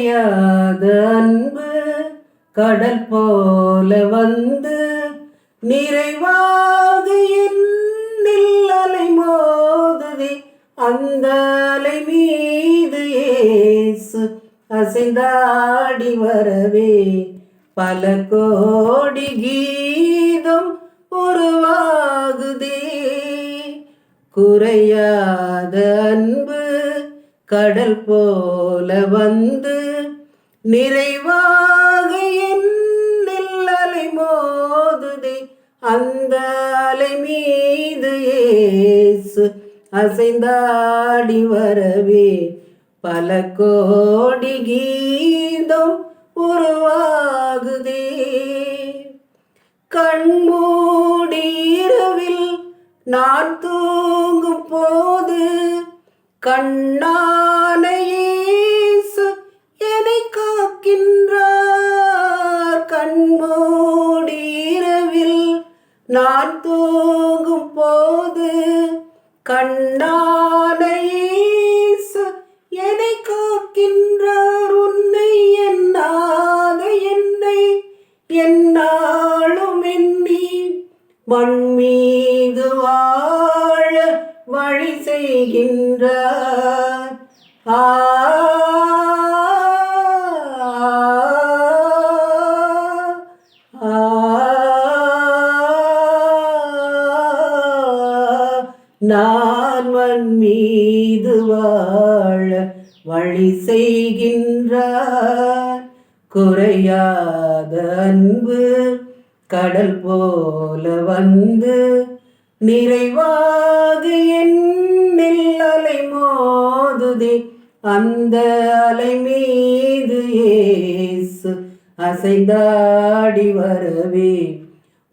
குறையாத அன்பு கடல் போல வந்து நிறைவாக என்னில் அலை மோதுதே அந்த அலை மீது ஏசு அசைந்தாடி வரவே. பல கோடி கீதம் உருவாகுதே. குறையாத அன்பு கடல் போல வந்து நிறைவாக என்னில் அலை மோதுதே. அந்த அலை மீது ஏசு அசைந்தாடி வரவே. பல கோடி கீதம் உருவாகுதே. கண்மூடி இரவில் நான் தூங்கும் போது கண்ணானேசு என்னை காக்கின்றார். கண்மூடி இரவில் நான் தூங்கும் போது கண்ணானேசு என்னை காக்கின்றார். உன்னை என்னாத என்னை என்னாலும் எண்ணி மண் வழி செய்கின்றார். ஆ நான் மீது வாழ வழி செய்கின்றார். குறையாத அன்பு கடல் போல வந்து நிறைவா அலை மோதுதே அந்த அலை மீது ஏசு அசைந்தாடி வரவே.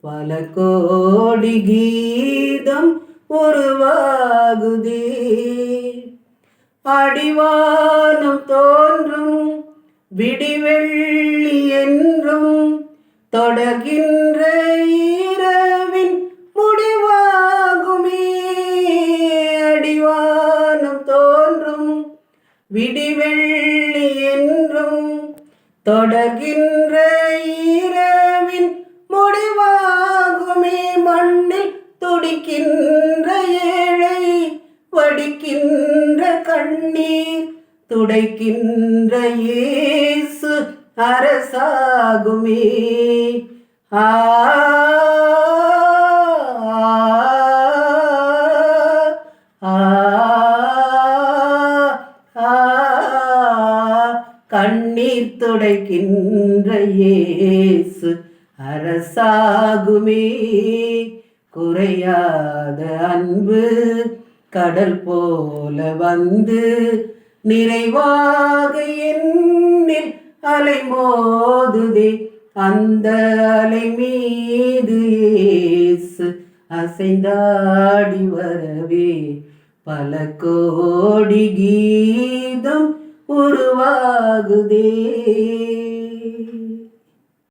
பல கோடி கீதம் உருவாகுதே. அடிவானம் தோன்றும் விடிவெள்ளி என்றும் தொடர்கின்ற வெள்ளி என்றும் தொடர்கின்ற இரவின் முடிவாகுமே மண்ணில் துடிக்கின்ற ஏழை வடிக்கின்ற கண்ணீர் துடைக்கின்ற இயேசு அரசாகுமே. ஆ, கண்ணீர் துடைக்கின்ற இயேசு அரசாகுமே. குறையாத அன்பு கடல் போல வந்து நிறைவாக என்னில் அலை மோதுதே அந்த அலை மீது இயேசு அசைந்தாடி வரவே. பல கோடி கீ உருவாகுதே